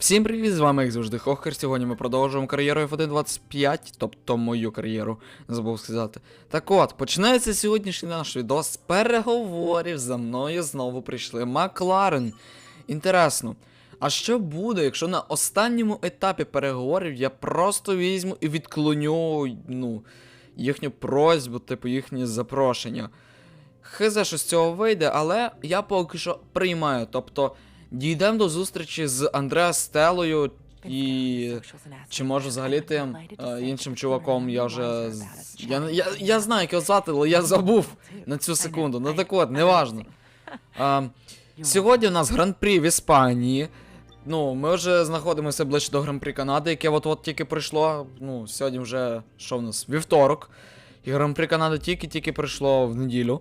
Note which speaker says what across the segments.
Speaker 1: Всім привіт, з вами як завжди Хохер. Сьогодні ми продовжуємо кар'єру F1.25, тобто мою кар'єру, забув сказати. Так от, починається сьогоднішній наш відос з переговорів. За мною знову прийшли Макларен. Інтересно, а що буде, якщо на останньому етапі переговорів я просто візьму і відклоню, ну, їхню просьбу, типу їхнє запрошення? Хз, що з цього вийде, але я поки що приймаю. Тобто дійдемо до зустрічі з Андреа Стелою і. Чи може взагалі тим е, іншим чуваком я вже. з- Я, я, я знаю, як його звати, але я забув на цю секунду. Ну так от, неважно. А, сьогодні у нас гран-прі в Іспанії. Ну, ми вже знаходимося ближче до гран-прі Канади, яке от-от тільки прийшло. Ну, сьогодні вже що в нас? Вівторок. І гран-прі Канади тільки-тільки прийшло в неділю.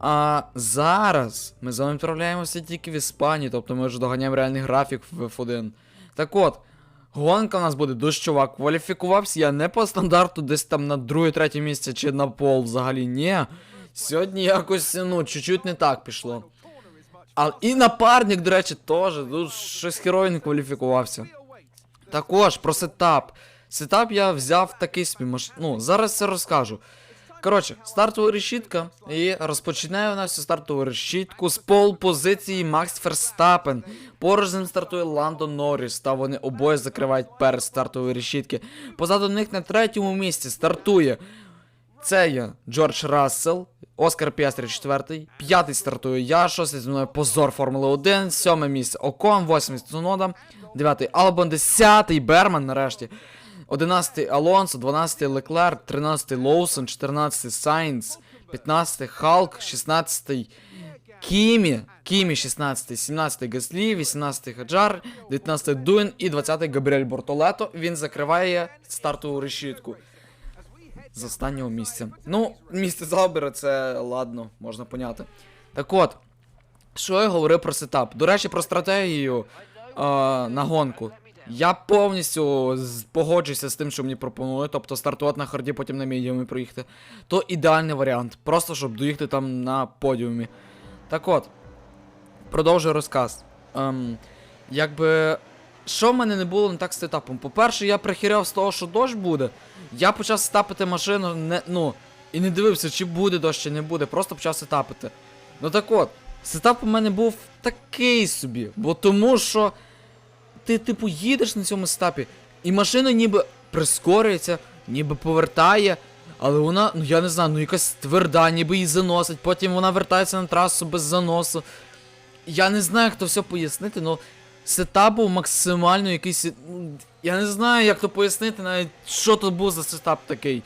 Speaker 1: А зараз ми з вами відправляємося тільки в Іспанію, тобто ми вже доганяємо реальний графік в F1. Так от, гонка у нас буде дощова. Кваліфікувався я не по стандарту, десь там на друге-третє місце чи на пол взагалі. Ні. Сьогодні якось, ну, чуть-чуть не так пішло. А і напарник, до речі, теж. Тут щось херой не кваліфікувався. Також про сетап. Сетап я взяв такий собі маш... Ну, зараз це розкажу. Коротше, стартова решітка. І розпочинає у нас стартову решітку з пол позиції Макс Ферстапен. Поруч з ним стартує Ландо Норріс, та вони обоє закривають перед стартової решітки. Позаду них на третьому місці стартує. Це є Джордж Рассел, Оскар Піастрі четвертий, п'ятий стартує я, шостий зі мною позор Формули 1, сьоме місце Окон, восьмий Цунода, дев'ятий Албон, десятий Берман нарешті. 11 Алонсо, 12 Леклер, 13 Лоусон, 14 Сайнс, 15 Халк, 16 Кімі, Кімі 16, 17 Гаслі, 18 Хаджар, 19 Дуін і 20 Габріель Бортолето. Він закриває стартову решітку з останнього місця. Ну, місце Заубера, це ладно, можна поняти. Так от, що я говорив про сетап? До речі, про стратегію е, на гонку. Я повністю погоджуюся з тим, що мені пропонують, тобто стартувати на харді, потім на медіумі проїхати. То ідеальний варіант, просто щоб доїхати там на подіумі. Так от, продовжую розказ. Ем, якби. Що в мене не було не так з сетапом? По-перше, я прихіряв з того, що дощ буде. Я почав сетапити машину, не, ну, і не дивився, чи буде дощ, чи не буде, просто почав сетапити. Ну так от, сетап у мене був такий собі, бо тому що ти, типу, їдеш на цьому сетапі, і машина ніби прискорюється, ніби повертає, але вона, ну я не знаю, ну якась тверда, ніби її заносить, потім вона вертається на трасу без заносу. Я не знаю, як то все пояснити, ну сетап був максимально якийсь. ну, Я не знаю, як то пояснити, навіть що то був за сетап такий.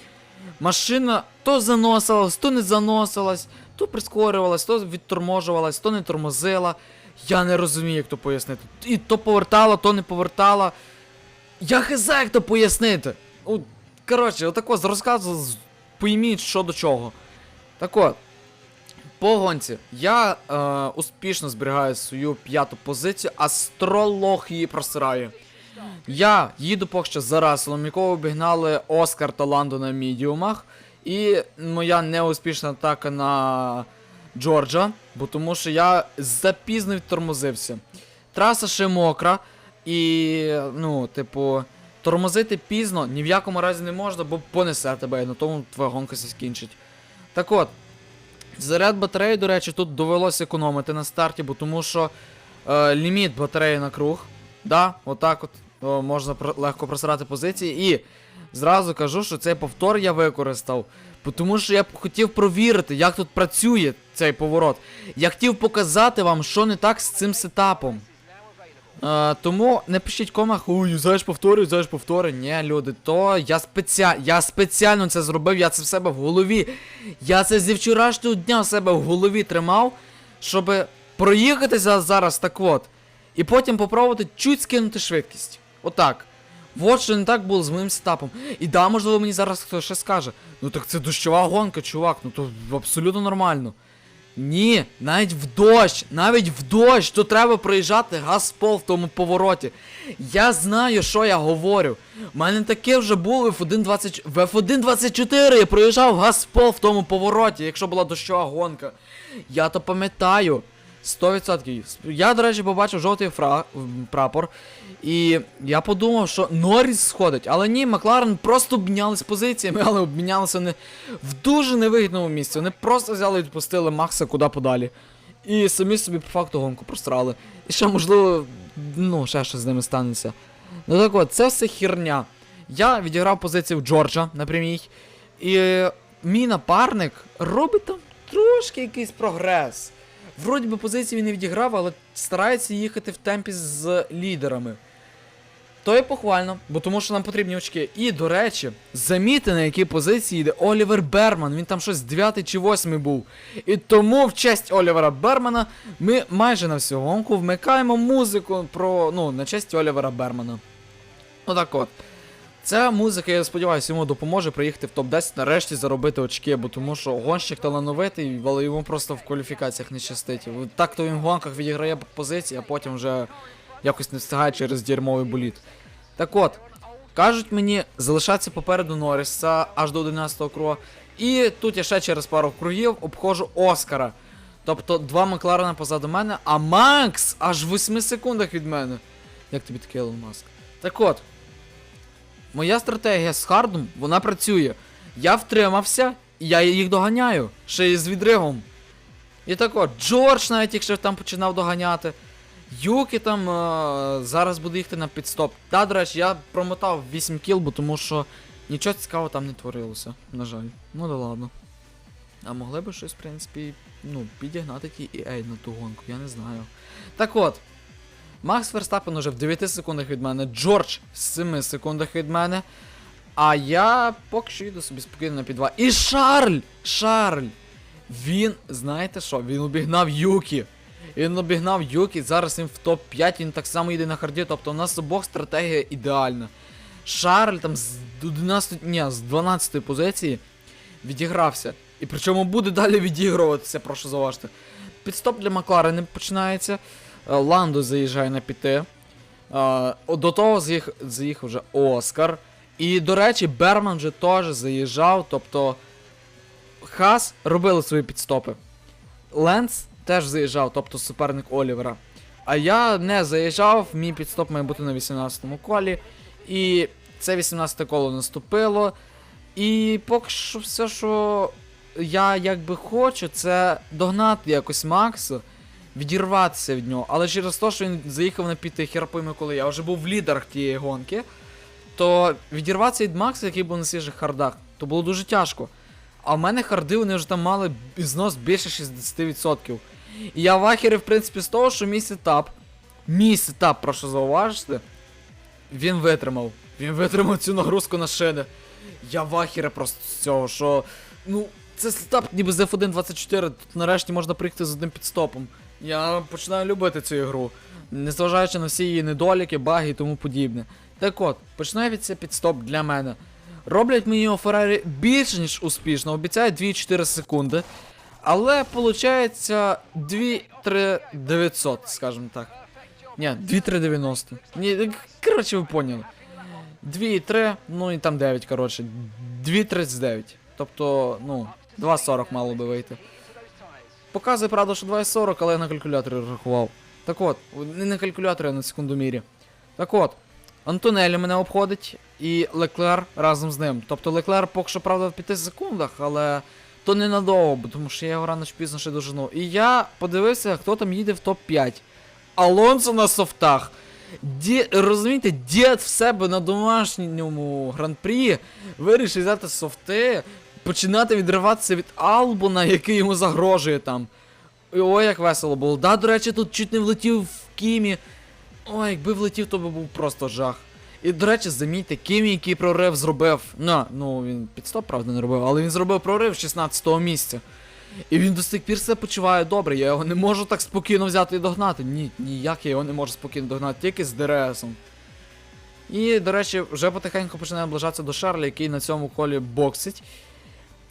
Speaker 1: Машина то заносилась, то не заносилась, то прискорювалась, то відторможувалась, то не тормозила. Я не розумію, як то пояснити. І то повертала, то не повертала. Я хз, як то пояснити. Ну, коротше, отако з розказу пойміть, що до чого. Так от, по гонці, я е, успішно зберігаю свою п'яту позицію, а стролог її просирає. Я їду поки що за Расселом, якого обігнали Оскар та Ландо на мідіумах. І моя неуспішна атака на Джорджа, бо тому що я запізно відтормозився. Траса ще мокра, і, ну, типу, тормозити пізно ні в якому разі не можна, бо понесе тебе, і на тому твоя гонка се скінчить. Так от, заряд батареї, до речі, тут довелося економити на старті, бо тому що е, ліміт батареї на круг. Да, отак от о, можна про- легко просирати позиції. І зразу кажу, що цей повтор я використав. Тому що я б хотів провірити, як тут працює цей поворот. Я хотів показати вам, що не так з цим сетапом. Е, тому не пишіть в комах, ой, знаєш повтори, знаєш повтори. Ні, люди, то я спеціально, я спеціально це зробив, я це в себе в голові. Я це зі вчорашнього дня в себе в голові тримав, щоб проїхатися зараз так от. І потім попробувати чуть скинути швидкість. Отак. Вот що не так було з моїм сетапом. І да, можливо, мені зараз хтось ще скаже. Ну так це дощова гонка, чувак, ну то абсолютно нормально. Ні, навіть в дощ, навіть в дощ, то треба проїжджати газ-пол в тому повороті. Я знаю, що я говорю. У мене таке вже було в F1.20... в F1.24 я проїжджав газ-пол в тому повороті, якщо була дощова гонка. Я то пам'ятаю. 100%. Я, до речі, побачив жовтий фра... прапор. І я подумав, що Норріс сходить. Але ні, Макларен просто обмінялись позиціями, але обмінялися не в дуже невигідному місці. Вони просто взяли і відпустили Макса куди подалі. І самі собі по факту гонку просрали. І ще, можливо, ну, ще щось з ними станеться. Ну так от, це все херня. Я відіграв позицію Джорджа на прямій. І мій напарник робить там трошки якийсь прогрес. Вроді би позиції він не відіграв, але старається їхати в темпі з лідерами. То є похвально, бо тому що нам потрібні очки. І, до речі, заміти на якій позиції йде Олівер Берман. Він там щось 9 чи 8 був. І тому в честь Олівера Бермана ми майже на всю гонку вмикаємо музику про, ну, на честь Олівера Бермана. Отак от. Ця музика, я сподіваюся, йому допоможе приїхати в топ-10 нарешті заробити очки, бо тому що гонщик талановитий, але йому просто в кваліфікаціях не щастить. Так то він в гонках відіграє позиції, а потім вже якось не встигає через дерьмовий боліт. Так от, кажуть мені залишатися попереду Норріса аж до 11-го круга. І тут я ще через пару кругів обходжу Оскара. Тобто два Макларена позаду мене, а Макс аж в 8 секундах від мене. Як тобі такий Маск? Так от. Моя стратегія з хардом, вона працює. Я втримався, і я їх доганяю. Ще й з відривом. І так от, Джордж навіть якщо там починав доганяти. Юкі там е, зараз буде їхати на підстоп. Та, до речі, я промотав 8 кіл, бо тому що нічого цікавого там не творилося, на жаль. Ну да ладно. А могли би щось, в принципі, ну, підігнати ті EA на ту гонку, я не знаю. Так от. Макс Верстапен уже в 9 секундах від мене, Джордж в 7 секундах від мене. А я поки що йду собі спокійно на P2. І Шарль! Шарль! Він, знаєте що, він обігнав Юкі. Він обігнав Юкі, зараз він в топ-5, він так само йде на харді, тобто у нас обох стратегія ідеальна. Шарль там з 11, ні, з 12 позиції відігрався. І причому буде далі відігруватися, прошу зауважте. Підстоп для Макларена починається. Е, Ландо заїжджає на піти. Е, До того заїх, заїхав вже Оскар. І, до речі, Берман вже теж заїжджав, тобто Хас робили свої підстопи. Ленс теж заїжджав, тобто суперник Олівера. А я не заїжджав, мій підстоп має бути на 18-му колі. І це 18 коло наступило. І поки що все, що я якби хочу, це догнати якось Макса, відірватися від нього. Але через те, що він заїхав на піти херпими, коли я вже був в лідерах тієї гонки, то відірватися від Макса, який був на свіжих хардах, то було дуже тяжко. А в мене харди вони вже там мали знос більше 60%. І я вахерив, в принципі, з того, що мій сетап, мій сетап, прошу зауважити, він витримав. Він витримав цю нагрузку на шини. Я вахіре просто з цього, що. Ну, це сетап ніби з F1 24, тут нарешті можна приїхати з одним підстопом. Я починаю любити цю ігру, незважаючи на всі її недоліки, баги і тому подібне. Так от, починаю від підстоп для мене. Роблять мені у Феррарі більше, ніж успішно, обіцяють 2-4 секунди. Але виходить 2-3 900, скажімо так. Ні, 2-3-90. Ні, коротше, ви поняли. 2,3, ну і там 9, коротше. 2,39. Тобто, ну, 2,40 мало би вийти. Показує, правда, що 2,40, але я на калькуляторі рахував. Так от, не на калькуляторі, а на секундомірі. Так от, Антонелі мене обходить і Леклер разом з ним. Тобто Леклер поки що, правда, в 5 секундах, але то ненадовго, тому що я його рано чи пізно ще дожену. І я подивився, хто там їде в топ-5. Алонсо на софтах. Ді, розумієте, дід в себе на домашньому гран-прі вирішив взяти софти, починати відриватися від Албона, який йому загрожує там. Ой, як весело було. Да, до речі, тут чуть не влетів в Кімі. Ой, якби влетів, то би був просто жах. І, до речі, замітьте, Кімі, який прорив зробив. На, ну він підстоп, правда, не робив, але він зробив прорив 16 го місця. І він до сих пір себе почуває добре, я його не можу так спокійно взяти і догнати. Ні, ніяк я його не можу спокійно догнати, тільки з ДРСом. І, до речі, вже потихеньку починає наближатися до Шарля, який на цьому колі боксить.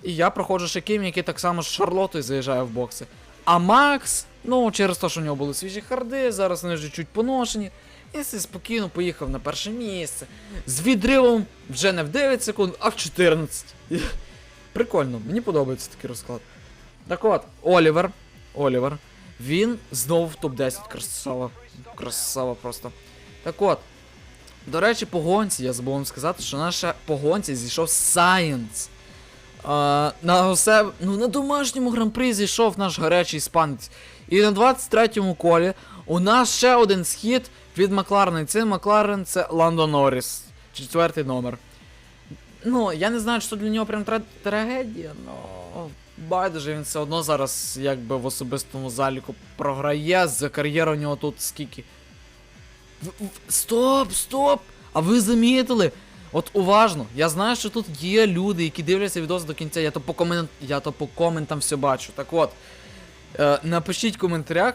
Speaker 1: І я проходжу ще Кім, який так само з Шарлотою заїжджає в бокси. А Макс, ну, через те, що у нього були свіжі харди, зараз вони вже чуть поношені. І спокійно поїхав на перше місце. З відривом вже не в 9 секунд, а в 14. Прикольно, мені подобається такий розклад. Так от, Олівер. Олівер. Він знову в топ-10. Красава. Красава просто. Так от. До речі, по гонці, я забув вам сказати, що наша по гонці зійшов Science. А, на усе, ну, на домашньому гран-прі зійшов наш гарячий іспанець. І на 23-му колі у нас ще один схід від Макларена. І цей Макларен це Ландо Норріс. Четвертий номер. Ну, я не знаю, що для нього прям тра- трагедія, але байдуже він все одно зараз якби в особистому заліку програє. За кар'єру у нього тут скільки. В- в- Стоп, стоп! А ви замітили? От уважно, я знаю, що тут є люди, які дивляться відос до кінця. Я то по комен... я то по коментам все бачу. Так от, е, напишіть в коментарях,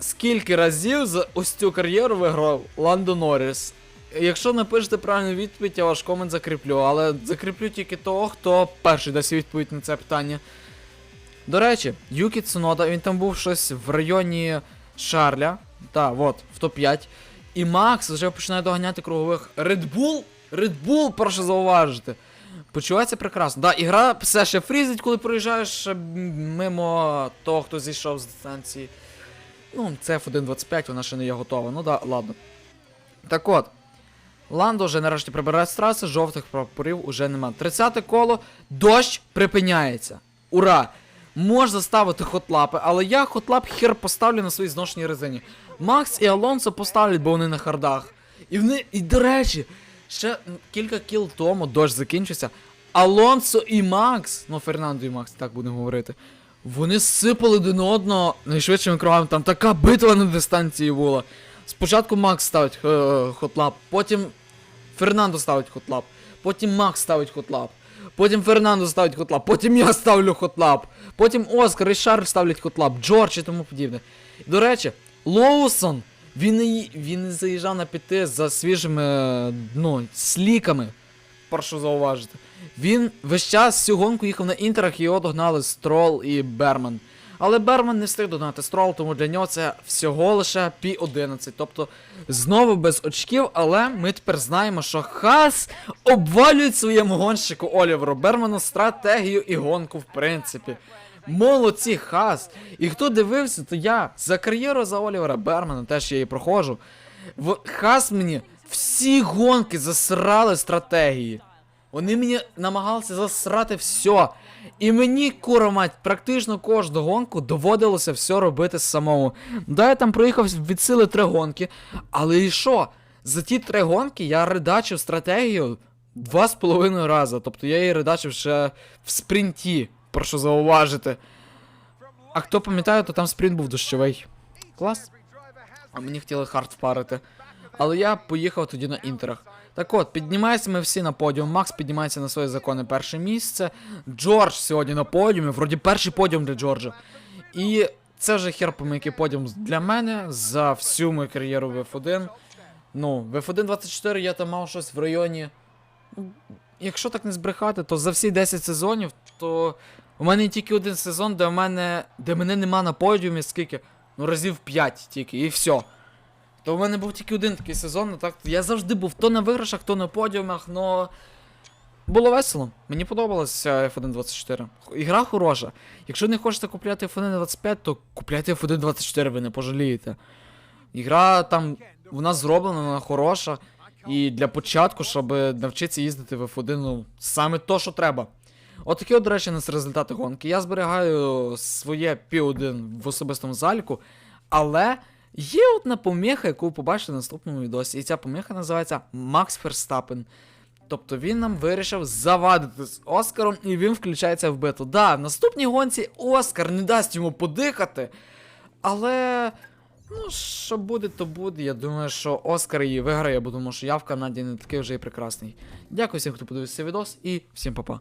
Speaker 1: скільки разів за ось цю кар'єру виграв Ландо Норріс. Якщо напишете правильну відповідь, я ваш комент закріплю, але закріплю тільки того, хто перший дасть відповідь на це питання. До речі, Юкі Цунода, він там був щось в районі Шарля. Так, от, в топ-5. І Макс вже починає доганяти кругових. Red Bull? Red Bull, прошу зауважити. Почувається прекрасно. Да, ігра все ще фрізить, коли проїжджаєш е, мимо того, хто зійшов з дистанції. Ну, це F1.25, вона ще не є готова. Ну да, ладно. Так от. Ландо вже нарешті прибирає з траси, жовтих прапорів уже нема. 30 коло, дощ припиняється. Ура! Можна ставити хотлапи, але я хотлап хер поставлю на своїй зношеній резині. Макс і Алонсо поставлять, бо вони на хардах. І вони. І до речі, ще кілька кіл тому дощ закінчився. Алонсо і Макс, ну Фернандо і Макс, так будемо говорити. Вони сипали один одного найшвидшими кровами. Там така битва на дистанції була. Спочатку Макс ставить е, хотлап, потім Фернандо ставить хотлап, потім Макс ставить хотлап, потім Фернандо ставить хотлап, потім я ставлю хотлап, потім Оскар і Шарль ставлять хотлап, Джордж і тому подібне. До речі, Лоусон, він не, він не заїжджав на піти за свіжими ну, сліками. Прошу зауважити. Він весь час всю гонку їхав на інтерах його догнали Строл і Берман. Але Берман не встиг догнати Строл, тому для нього це всього лише пі 11. Тобто знову без очків, але ми тепер знаємо, що Хас обвалюють своєму гонщику Оліверу Берману стратегію і гонку, в принципі. Молодці, Хас. І хто дивився, то я за кар'єру за Олівера Бермана теж я її проходжу. В Хас мені всі гонки засрали стратегії. Вони мені намагалися засрати все. І мені, кура мать, практично кожну гонку доводилося все робити самому. Да, я там проїхав від сили три гонки. Але і що? За ті три гонки я редачив стратегію два з половиною рази. Тобто я її редачив ще в спринті, прошу зауважити. А хто пам'ятає, то там спринт був дощовий. Клас. А мені хотіли хард впарити. Але я поїхав тоді на інтерах. Так от, піднімаємося ми всі на подіум. Макс піднімається на своє законне перше місце. Джордж сьогодні на подіумі. Вроді перший подіум для Джорджа. І це вже хер який подіум для мене за всю мою кар'єру в F1. Ну, в F1 24 я там мав щось в районі. Якщо так не збрехати, то за всі 10 сезонів, то у мене тільки один сезон, де в мене. де мене нема на подіумі, скільки? Ну, разів 5 тільки, і все. То в мене був тільки один такий сезон, ну так. Я завжди був то на виграшах, то на подіумах, но. Було весело. Мені подобалося F1 24. Ігра хороша. Якщо не хочете купляти F1 25, то купляйте F1 24, ви не пожалієте. Ігра там вона зроблена, вона хороша. І для початку, щоб навчитися їздити в F1, ну, саме то, що треба. От такі, от, до речі, у нас результати гонки. Я зберігаю своє P1 в особистому заліку, але є одна поміха, яку ви побачите в наступному відосі. І ця поміха називається Макс Ферстапен. Тобто він нам вирішив завадити з Оскаром, і він включається в битву. Да, в наступній гонці Оскар не дасть йому подихати. Але. Ну, що буде, то буде. Я думаю, що Оскар її виграє, бо тому що я в Канаді не такий вже і прекрасний. Дякую всім, хто подивився цей відос, і всім па-па.